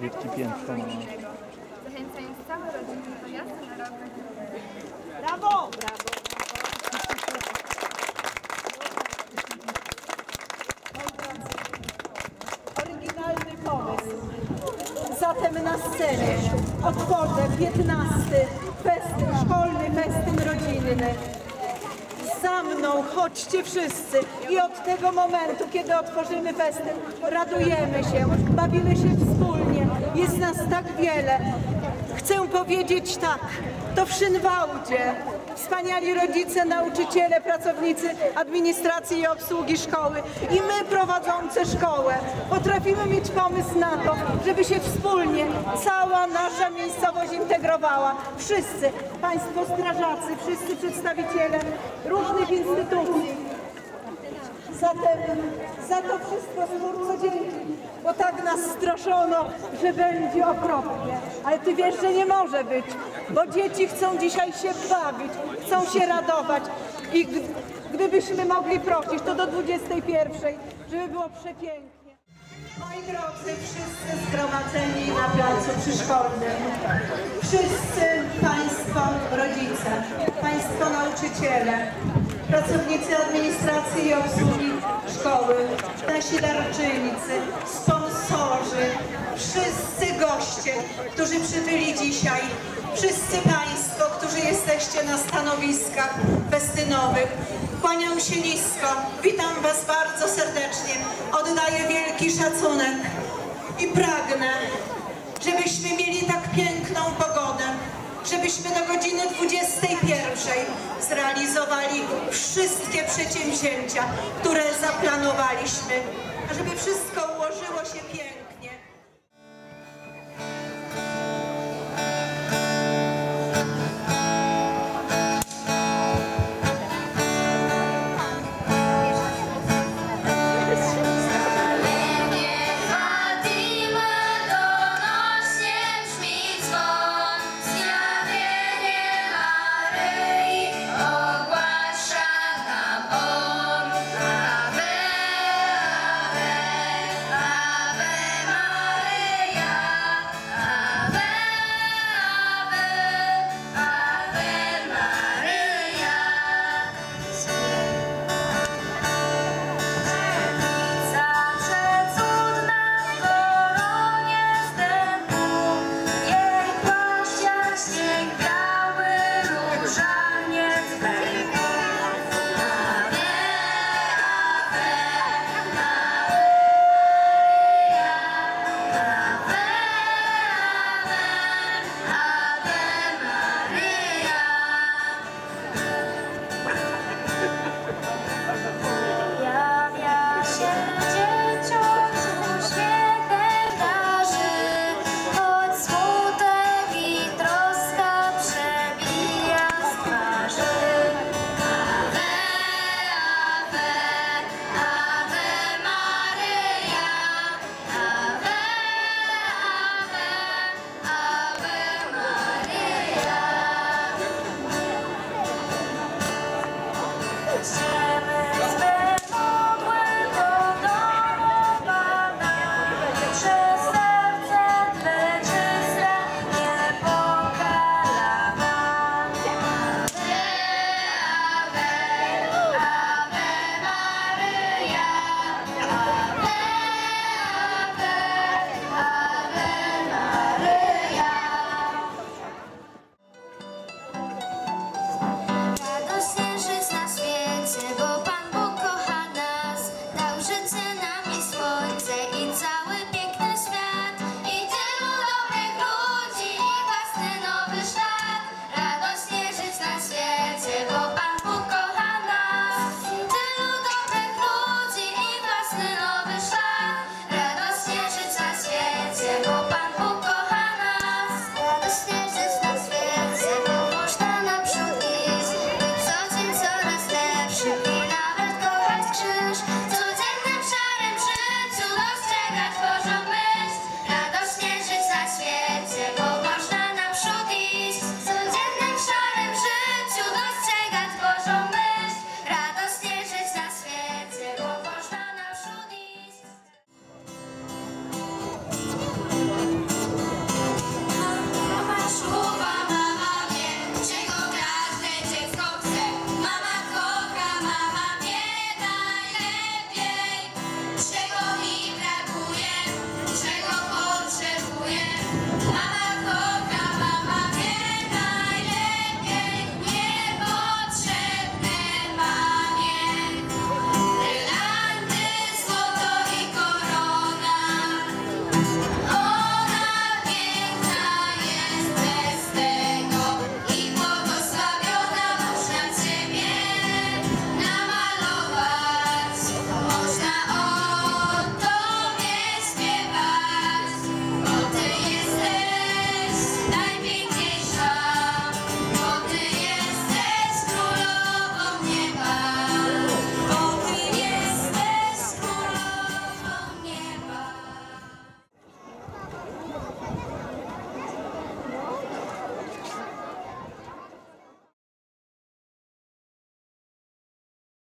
Wielki ma. rodzinnego, zachęcając całe rodziny do jazdy na rower. Brawo! Oryginalny pomysł. Zatem na scenie otworzę 15 festyn, szkolny festyn rodzinny. Za mną chodźcie wszyscy i od tego momentu, kiedy otworzymy festyn, radujemy się, bawimy się wspólnie. Jest nas tak wiele. Chcę powiedzieć tak, to w Szynwałdzie wspaniali rodzice, nauczyciele, pracownicy administracji i obsługi szkoły i my prowadzące szkołę potrafimy mieć pomysł na to, żeby się wspólnie cała nasza miejscowość integrowała. Wszyscy, Państwo strażacy, wszyscy przedstawiciele różnych instytucji. Zatem za to wszystko Stwórco dzięki, bo tak nas straszono, że będzie okropnie. Ale Ty wiesz, że nie może być, bo dzieci chcą dzisiaj się bawić, chcą się radować i gdy- gdybyśmy mogli prosić, to do 21, żeby było przepięknie. Moi drodzy, wszyscy zgromadzeni na placu przyszkolnym, wszyscy Państwo rodzice, Państwo nauczyciele, pracownicy administracji i obsługi szkoły, nasi darczyńcy, sponsorzy, wszyscy goście, którzy przybyli dzisiaj, wszyscy Państwo, którzy jesteście na stanowiskach festynowych, kłaniam się nisko, witam Was bardzo serdecznie, oddaję wielki szacunek i pragnę, żebyśmy mieli tak piękną pogodę, żebyśmy do godziny 21 zrealizowali wszystkie przedsięwzięcia, które zaplanowaliśmy, żeby wszystko